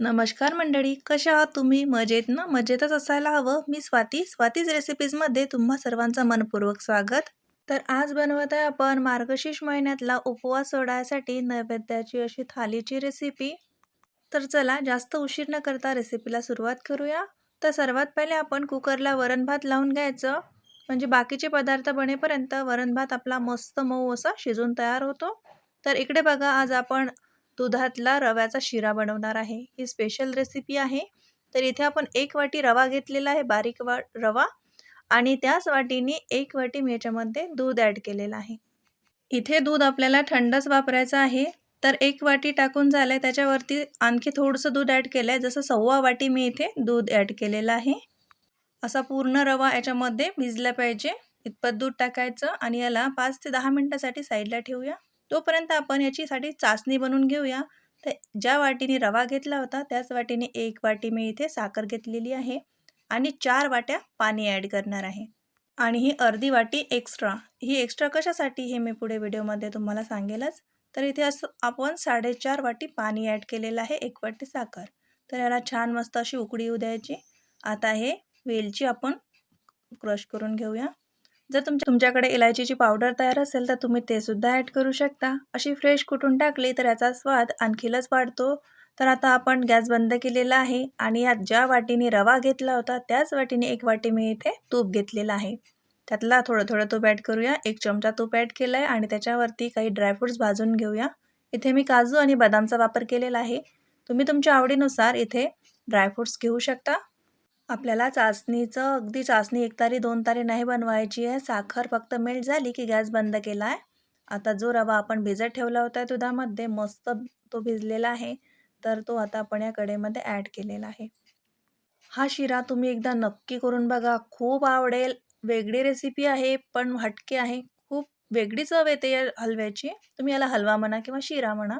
नमस्कार मंडळी कशा आहात तुम्ही? मजेत ना? मजेतच असायला हवं. मी स्वाती. स्वातीज रेसिपीजमध्ये तुम्हा सर्वांचं मनपूर्वक स्वागत. तर आज बनवत आहे आपण मार्गशीर्ष महिन्यातला उपवास सोडायसाठी नैवेद्याची अशी थालीची रेसिपी तर चला जास्त उशीर न करता रेसिपीला सुरुवात करूया. तर सर्वात पहिले आपण कुकरला वरण भात लावून घ्यायचं. म्हणजे बाकीचे पदार्थ बनेपर्यंत वरण भात आपला मस्त मऊ असा शिजून तयार होतो. तर इकडे बघा आज आपण दुधातला रव्याचा शिरा बनवणार आहे. ही स्पेशल रेसिपी आहे. तर इथे आपण एक वाटी रवा घेतलेला आहे बारीक वा रवा. आणि त्याच वाटीने एक वाटी मी याच्यामध्ये दूध ॲड केलेलं आहे. इथे दूध आपल्याला थंडच वापरायचं आहे. तर एक वाटी टाकून झालं आहे त्याच्यावरती आणखी थोडंसं दूध ॲड केलं आहे जसं सव्वा वाटी मी इथे दूध ॲड केलेलं आहे. असा पूर्ण रवा याच्यामध्ये भिजला पाहिजे. इतपत दूध टाकायचं. आणि याला पाच ते दहा मिनटासाठी साईडला ठेवूया. तोपर्यंत आपण याचीसाठी चाचणी बनवून घेऊया. तर ज्या वाटीने रवा घेतला होता त्याच वाटीने एक वाटी मी इथे साखर घेतलेली आहे आणि चार वाट्या पाणी ॲड करणार आहे. आणि ही अर्धी वाटी एक्स्ट्रा ही एक्स्ट्रा कशासाठी हे मी पुढे व्हिडिओमध्ये तुम्हाला सांगेलच. तर इथे असं आपण साडेचार वाटी पाणी ॲड केलेलं आहे एक वाटी साखर. तर याला छान मस्त अशी उकडी येऊ द्यायची. आता हे वेलची आपण क्रश करून घेऊया. जर तुमच्या तुमच्याकडे इलायचीची पावडर तयार असेल तर तुम्ही ते सुद्धा ॲड करू शकता. अशी फ्रेश कुठून टाकली तर याचा स्वाद आणखीनच वाढतो. तर आता आपण गॅस बंद केलेला आहे आणि यात ज्या वाटीने रवा घेतला होता त्याच वाटीने एक वाटी मी इथे तूप घेतलेला आहे. त्यातला थोडं थोडं तूप ॲड करूया. एक चमचा तूप ॲड केला आहे आणि त्याच्यावरती काही ड्रायफ्रूट्स भाजून घेऊया. इथे मी काजू आणि बदामचा वापर केलेला आहे. तुम्ही तुमच्या आवडीनुसार इथे ड्रायफ्रूट्स घेऊ शकता. आपल्याला चाचणीचं अगदी चाचणी एक तारी दोन तारी नाही बनवायची आहे. साखर फक्त मेल्ट झाली की गॅस बंद केला आहे. आता जो रवा आपण भिजत ठेवला होता दुधामध्ये मस्त तो भिजलेला आहे. तर तो आता आपण या कडेमध्ये ॲड केलेला आहे. हा शिरा तुम्ही एकदा नक्की करून बघा. खूप आवडेल. वेगळी रेसिपी आहे पण हटके आहे. खूप वेगळी चव येते या हलव्याची. तुम्ही याला हलवा म्हणा किंवा शिरा म्हणा.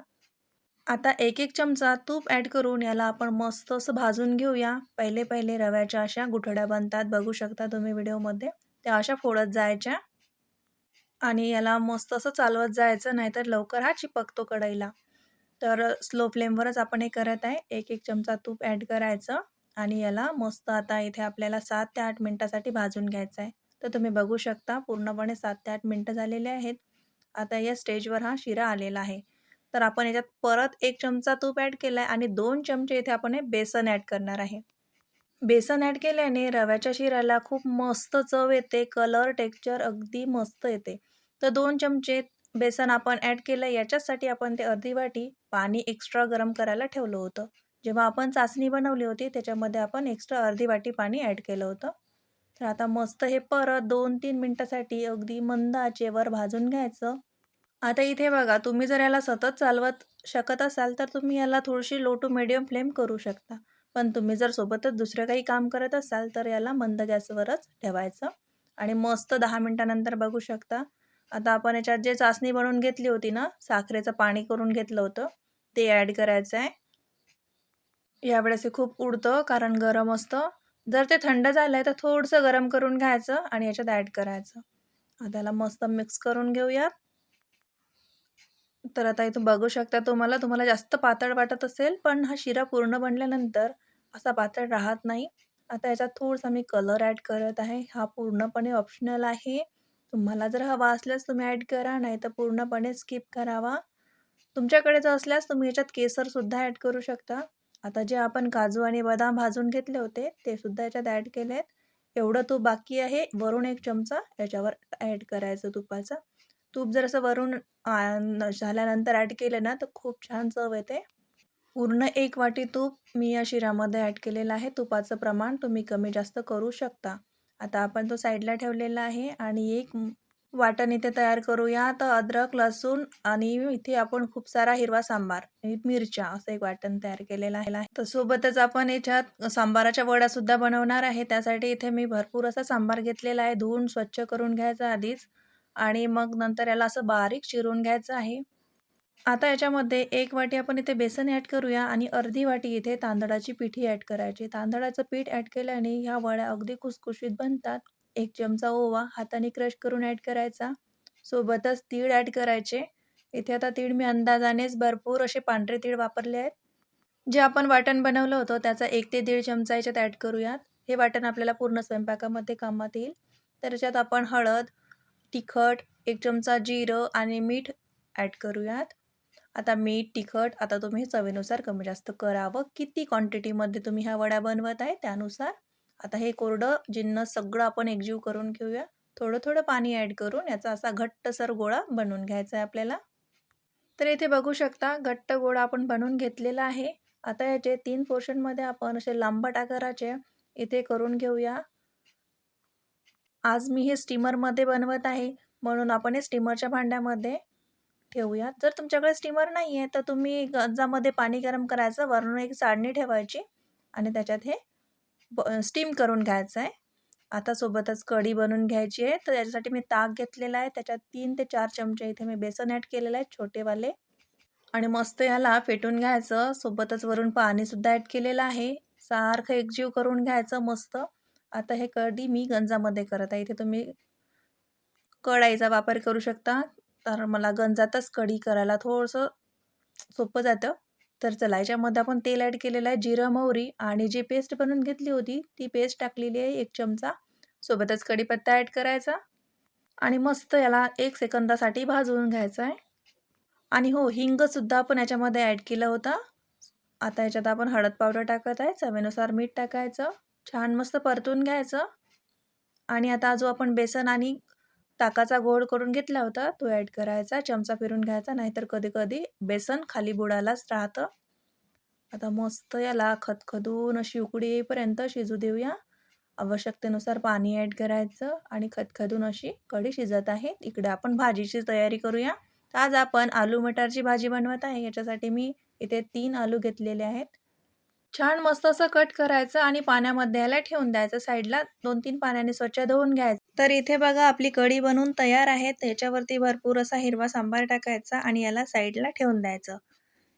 आता एक एक चमचा तूप ॲड करून याला आपण मस्त असं भाजून घेऊया. पहिले पहिले रव्याच्या अशा गुठड्या बनतात बघू शकता तुम्ही व्हिडिओमध्ये. त्या अशा फोडत जायच्या. आणि याला मस्त असं चालवत जायचं नाहीतर लवकर हा चिपकतो कढईला. तर स्लो फ्लेमवरच आपण हे करत आहे. एक एक चमचा तूप ॲड करायचं आणि याला मस्त आता इथे आपल्याला सात ते आठ मिनटासाठी भाजून घ्यायचं आहे. तर तुम्ही बघू शकता पूर्णपणे सात ते आठ मिनटं झालेले आहेत. आता या स्टेजवर हा शिरा आलेला आहे. तर आपण याच्यात परत एक चमचा तूप ॲड केला आहे आणि दोन चमचे इथे आपण हे बेसन ॲड करणार आहे. बेसन ॲड केल्याने रव्याच्या शिराला खूप मस्त चव येते कलर टेक्स्चर अगदी मस्त येते. तर दोन चमचे बेसन आपण ॲड केलं याच्यासाठी आपण ते अर्धी वाटी पाणी एक्स्ट्रा गरम करायला ठेवलं होतं. जेव्हा आपण चाचणी बनवली होती त्याच्यामध्ये आपण एक्स्ट्रा अर्धी वाटी पाणी ॲड केलं होतं. तर आता मस्त हे परत दोन तीन मिनटासाठी अगदी मंद आचेवर भाजून घ्यायचं. आता इथे बघा तुम्ही जर याला सतत चालवत शकत असाल तर तुम्ही याला थोडीशी लो टू मिडियम फ्लेम करू शकता. पण तुम्ही जर सोबतच दुसरं काही काम करत असाल तर याला मंद गॅसवरच ठेवायचं. आणि मस्त दहा मिनटानंतर बघू शकता. आता आपण याच्यात जे चाचणी बनवून घेतली होती ना साखरेचं पाणी करून घेतलं होतं ते ॲड करायचं आहे. यावेळेस हे खूप उडतं कारण गरम असतं. जर ते थंड झालं आहे तर थोडंसं गरम करून घ्यायचं आणि याच्यात ॲड करायचं. आता याला मस्त मिक्स करून घेऊयात. तर आता इथून बघू शकता तुम्हाला तुम्हाला जास्त पातळ वाटत असेल पण हा शिरा पूर्ण बनल्यानंतर असा पातळ राहत नाही. आता याच्यात थोडंसं मी कलर ॲड करत आहे. हा पूर्णपणे ऑप्शनल आहे. तुम्हाला जर हवा असल्यास तुम्ही ॲड करा नाही तर पूर्णपणे स्किप करावा. तुमच्याकडे जर असल्यास तुम्ही याच्यात केसरसुद्धा ॲड करू शकता. आता जे आपण काजू आणि बदाम भाजून घेतले होते ते सुद्धा याच्यात ॲड केले आहेत एवढं तूप बाकी आहे. वरून एक चमचा याच्यावर ॲड करायचं तुपाचा. तूप जर असं वरून झाल्यानंतर ॲड केलं ना तर खूप छान चव येते. पूर्ण एक वाटी तूप मी या शिरामध्ये ॲड केलेलं आहे. तुपाचं प्रमाण तुम्ही कमी जास्त करू शकता. आता आपण तो साईडला ठेवलेला आहे आणि एक वाटण इथे तयार करूया. तर अद्रक लसूण आणि इथे आपण खूप सारा हिरवा सांबार मिरच्या असं एक वाटण तयार केलेलं आहे. तर सोबतच आपण याच्यात सांबाराच्या वड्या सुद्धा बनवणार आहे. त्यासाठी इथे मी भरपूर असा सांबार घेतलेला आहे. धुवून स्वच्छ करून घ्यायचा आधीच. आणि मग नंतर याला असं बारीक चिरून घ्यायचं आहे. आता याच्यामध्ये एक वाटी आपण इथे बेसन ॲड करूया आणि अर्धी वाटी इथे तांदळाची पिठी ॲड करायची. तांदळाचं पीठ ॲड केल्याने ह्या वड्या अगदी कुसकुशीत बनतात. एक चमचा ओवा हाताने क्रश करून ॲड करायचा. सोबतच तीळ ॲड करायचे. इथे आता तीळ मी अंदाजानेच भरपूर असे पांढरे तीळ वापरले आहेत. जे आपण वाटण बनवलं होतं त्याचा एक ते दीड चमचा याच्यात ॲड करूयात. हे वाटण आपल्याला पूर्ण स्वयंपाकामध्ये कामात येईल. तर याच्यात आपण हळद तिखट एक चमचा जिरं आणि मीठ ॲड करूयात. आता मीठ तिखट आता तुम्ही चवीनुसार कमी जास्त करावं. किती क्वांटिटीमध्ये तुम्ही ह्या वड्या बनवत आहे त्यानुसार. आता हे कोरडं जिन्न सगळं आपण एकजीव करून घेऊया. थोडं थोडं पाणी ॲड करून याचा असा घट्टसर गोळा बनवून घ्यायचा आहे आपल्याला. तर इथे बघू शकता घट्ट गोळा आपण बनवून घेतलेला आहे. आता याचे तीन पोर्शनमध्ये आपण असे लांबट आकाराचे इथे करून घेऊया. आज मी हे स्टीमरमध्ये बनवत आहे. म्हणून आपण हे स्टीमरच्या भांड्यामध्ये ठेवूया. जर तुमच्याकडे स्टीमर नाही आहे तर तुम्ही गंजामध्ये पाणी गरम करायचं वरून एक चाळणी ठेवायची आणि त्याच्यात हे ब स्टीम करून घ्यायचं आहे आता सोबतच कढी बनवून घ्यायची आहे. तर त्याच्यासाठी मी ताक घेतलेला आहे. त्याच्यात तीन ते चार चमचे इथे मी बेसन ॲड केलेलं आहे छोटेवाले. आणि मस्त याला फेटून घ्यायचं. सोबतच वरून पाणीसुद्धा ॲड केलेलं आहे. सारखं एकजीव करून घ्यायचं मस्त. आता हे कढी मी गंजामध्ये करत आहे. इथे तुम्ही कढाईचा वापर करू शकता. तर मला गंजातच कढी करायला थोडंसं सोपं जातं. तर चला याच्यामध्ये आपण तेल ॲड केलेलं आहे जिरं मोहरी आणि जी पेस्ट बनवून घेतली होती ती पेस्ट टाकलेली आहे एक चमचा. सोबतच कढीपत्ता ॲड करायचा आणि मस्त याला एक सेकंदासाठी भाजवून घ्यायचं आहे. आणि हो हिंगसुद्धा आपण याच्यामध्ये ॲड केलं होतं. आता याच्यात आपण हळद पावडर टाकत आहे. चवीनुसार मीठ टाकायचं. छान मस्त परतून घ्यायचं. आणि आता जो आपण बेसन आणि ताकाचा गोड करून घेतला होता तो ॲड करायचा. चमचा फिरून घ्यायचा नाहीतर कधी कधी बेसन खाली बुडालाच राहतं. आता मस्त याला खदखदून अशी उकडी येईपर्यंत शिजू देऊया. आवश्यकतेनुसार पाणी ॲड करायचं आणि खदखदून अशी कढी शिजत आहे. इकडे आपण भाजीची तयारी करूया. आज आपण आलू मटारची भाजी बनवत आहे. याच्यासाठी मी इथे तीन आलू घेतलेले आहेत. छान मस्त असं कट करायचं आणि पाण्यामध्ये याला ठेवून द्यायचं. साईडला दोन तीन पाण्याने स्वच्छ धुवून घ्यायचं. तर इथे बघा आपली कढी बनवून तयार आहे. त्याच्यावरती भरपूर असा हिरवा सांबार टाकायचा आणि याला साईडला ठेवून द्यायचं.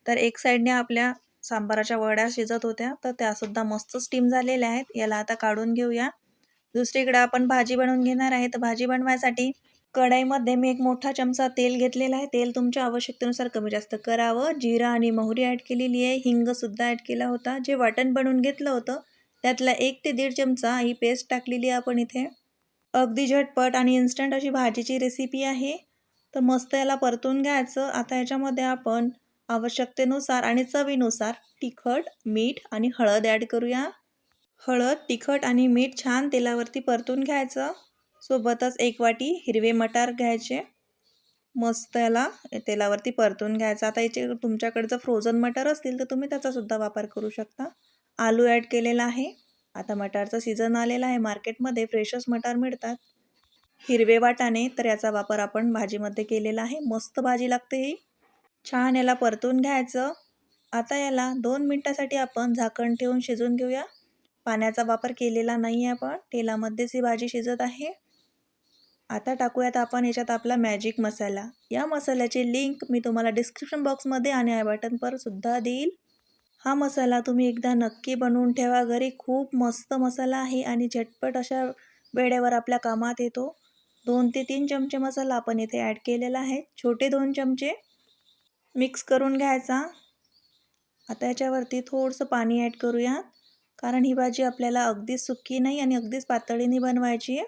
तर एक साईडने आपल्या सांबाराच्या वड्या शिजत होत्या. तर त्यासुद्धा मस्त स्टीम झालेल्या आहेत. याला आता काढून घेऊया. दुसरीकडे आपण भाजी बनवून घेणार आहे. तर भाजी बनवायसाठी कढाईमध्ये मी एक मोठा चमचा तेल घेतलेला आहे. तेल तुमच्या आवश्यकतेनुसार कमी जास्त करावं. जिरा आणि मोहरी ॲड केलेली आहे. हिंगसुद्धा ॲड केला होता. जे वाटण बनवून घेतलं होतं त्यातला एक ते दीड चमचा ही पेस्ट टाकलेली आहे आपण इथे. अगदी झटपट आणि इन्स्टंट अशी भाजीची रेसिपी आहे. तर मस्त याला परतून घ्यायचं. आता याच्यामध्ये आपण आवश्यकतेनुसार आणि चवीनुसार तिखट मीठ आणि हळद ॲड करूया. हळद तिखट आणि मीठ छान तेलावरती परतून घ्यायचं. सोबतच एक वाटी हिरवे मटार घ्यायचे. मस्त याला तेलावरती परतून घ्यायचं. आता याचे तुमच्याकडे जर फ्रोझन मटर असतील तर तुम्ही त्याचासुद्धा वापर करू शकता. आलू ॲड केलेला आहे. आता मटारचं सीझन आलेलं आहे. मार्केटमध्ये फ्रेशच मटार मिळतात. हिरवे वाटाणे तर याचा वापर आपण भाजीमध्ये केलेला आहे. मस्त भाजी लागते ही. छान याला परतून घ्यायचं. आता याला दोन मिनटासाठी आपण झाकण ठेवून शिजून घेऊया. पाण्याचा वापर केलेला नाही आहे आपण. तेलामध्येच ही भाजी शिजत आहे. आता टाकूयात आपण याच्यात आपला मॅजिक मसाला. या मसाल्याची लिंक मी तुम्हाला डिस्क्रिप्शन बॉक्समध्ये आणि आय बटनवर सुद्धा देईल. हा मसाला तुम्ही एकदा नक्की बनवून ठेवा. घरी खूप मस्त मसाला आहे आणि झटपट अशा वेळेवर आपल्या कामात येतो. दोन ते तीन चमचे मसाला आपण इथे ॲड केलेला आहे. छोटे दोन चमचे मिक्स करून घ्यायचा. आता याच्यावरती थोडंसं पाणी ॲड करूया कारण ही भाजी आपल्याला अगदीच सुक्की नाही आणि अगदीच पातळीने बनवायची आहे.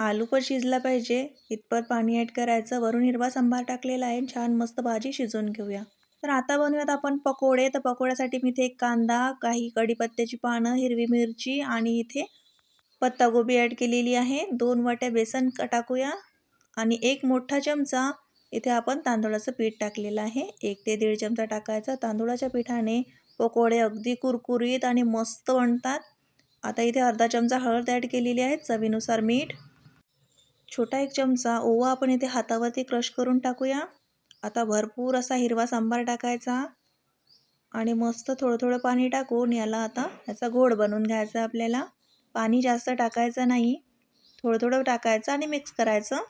आलू पण शिजला पाहिजे. इतपत पाणी ॲड करायचं. वरून हिरवा सांबार टाकलेला आहे. छान मस्त भाजी शिजवून घेऊया. तर आता बनवूयात आपण पकोडे. तर पकोड्यासाठी मी इथे एक कांदा काही कढीपत्त्याची पानं हिरवी मिरची आणि इथे पत्तागोबी ॲड केलेली आहे. दोन वाट्या बेसन टाकूया. आणि एक मोठा चमचा इथे आपण तांदूळाचं पीठ टाकलेलं आहे. एक ते दीड चमचा टाकायचं. तांदूळाच्या पिठाने पकोडे अगदी कुरकुरीत आणि मस्त बनतात. आता इथे अर्धा चमचा हळद ॲड केलेली आहे. चवीनुसार मीठ. छोटा एक चमचा ओवा आपण इथे हातावरती क्रश करून टाकूया. आता भरपूर असा हिरवा सांबार टाकायचा आणि मस्त थोडं थोडं पाणी टाकून याला आता याचा गोड बनवून घ्यायचा आपल्याला. पाणी जास्त टाकायचं नाही. थोडं थोडं टाकायचं आणि मिक्स करायचं.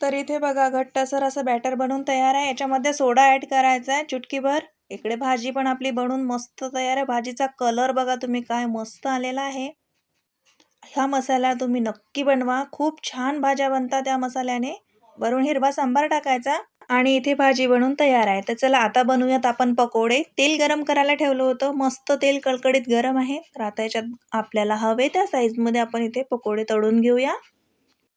तर इथे बघा घट्टसर असं बॅटर बनवून तयार आहे. याच्यामध्ये सोडा ॲड करायचा आहे चुटकीभर. इकडे भाजी पण आपली बनवून मस्त तयार आहे. भाजीचा कलर बघा तुम्ही काय मस्त आलेला आहे. हा मसाला तुम्ही नक्की बनवा. खूप छान भाज्या बनतात त्या मसाल्याने. वरून हिरवा सांबार टाकायचा आणि इथे भाजी बनवून तयार आहे. तर चला आता बनवूयात आपण पकोडे. तेल गरम करायला ठेवलं होतं. मस्त तेल कळकळीत गरम आहे. तर आता याच्यात आपल्याला हवे त्या साईजमध्ये आपण इथे पकोडे तळून घेऊया.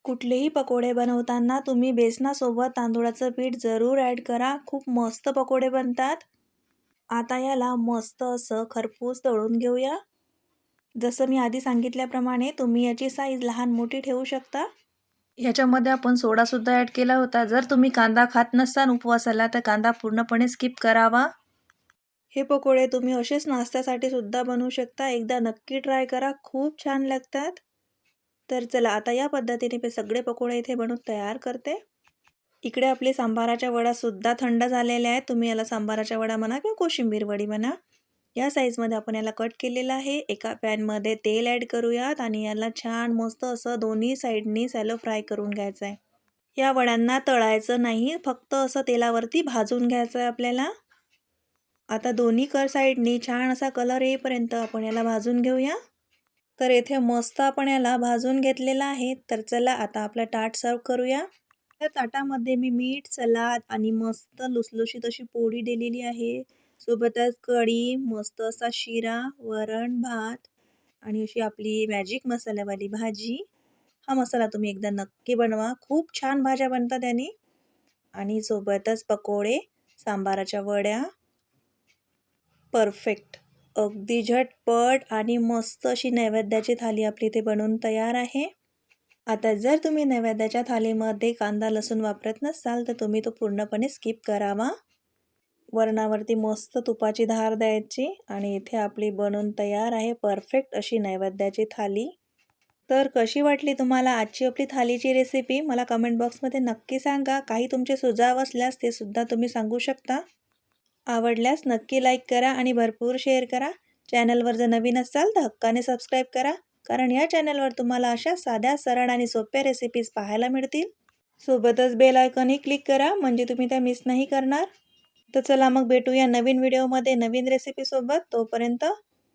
कुठलेही पकोडे बनवताना तुम्ही बेसनासोबत तांदूळाचं पीठ जरूर ॲड करा. खूप मस्त पकोडे बनतात. आता याला मस्त असं खरपूस तळून घेऊया. जसं मी आधी सांगितल्याप्रमाणे तुम्ही याची साईज लहान मोठी ठेवू शकता. याच्यामध्ये आपण सोडासुद्धा ॲड केला होता. जर तुम्ही कांदा खात नसाल उपवासाला तर कांदा पूर्णपणे स्किप करावा. हे पकोडे तुम्ही असेच नाश्त्यासाठी सुद्धा बनवू शकता. एकदा नक्की ट्राय करा. खूप छान लागतात. तर चला आता या पद्धतीने मी सगळे पकोडे इथे बनवून तयार करते. इकडे आपले सांबाराच्या वड्यासुद्धा थंड झालेल्या आहेत. तुम्ही याला सांबाराच्या वडा म्हणा किंवा कोशिंबीर वडी म्हणा. या साईजमध्ये आपण याला कट केलेलं आहे. एका पॅनमध्ये तेल ॲड करूयात आणि याला छान मस्त असं दोन्ही साईडनी सॅलो फ्राय करून घ्यायचं आहे या वड्यांना तळायचं नाही फक्त असं तेलावरती भाजून घ्यायचं आहे आपल्याला. आता दोन्ही कर साईडनी छान असा कलर येईपर्यंत आपण याला भाजून घेऊया. तर येथे मस्त आपण याला भाजून घेतलेला आहे. तर चला आता आपला ताट सर्व करूया. त्या ताटामध्ये मी मीठ सलाद आणि मस्त लुसलुशीत अशी पोळी दिलेली आहे. सोबतच कढी मस्त असा शिरा वरण भात आणि अशी आपली मॅजिक मसाल्यावाली भाजी. हा मसाला तुम्ही एकदा नक्की बनवा. खूप छान भाज्या बनतात त्याने. आणि सोबतच पकोडे सांबाराच्या वड्या. परफेक्ट अगदी झटपट आणि मस्त अशी नैवेद्याची थाली आपली इथे बनवून तयार आहे. आता जर तुम्ही नैवेद्याच्या थालीमध्ये कांदा लसूण वापरत नसाल तर तुम्ही तो पूर्णपणे स्किप करावा. वरणावरती मस्त तुपाची धार द्यायची आणि इथे आपली बनवून तयार आहे परफेक्ट अशी नैवेद्याची थाली. तर कशी वाटली तुम्हाला आजची आपली थालीची रेसिपी मला कमेंट बॉक्समध्ये नक्की सांगा. काही तुमचे सुझाव असल्यास ते सुद्धा तुम्ही सांगू शकता. आवडल्यास नक्की लाईक करा आणि भरपूर शेअर करा. चॅनलवर जर नवीन असाल तर हक्काने सबस्क्राईब करा. कारण या चॅनलवर तुम्हाला अशा साध्या सरळ आणि सोप्या रेसिपीज पाहायला मिळतील. सोबतच बेल आयकॉनही क्लिक करा. म्हणजे तुम्ही त्या मिस नाही करणार. तर चला मग भेटूया नवीन व्हिडिओमध्ये नवीन रेसिपीसोबत तोपर्यंत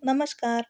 नमस्कार.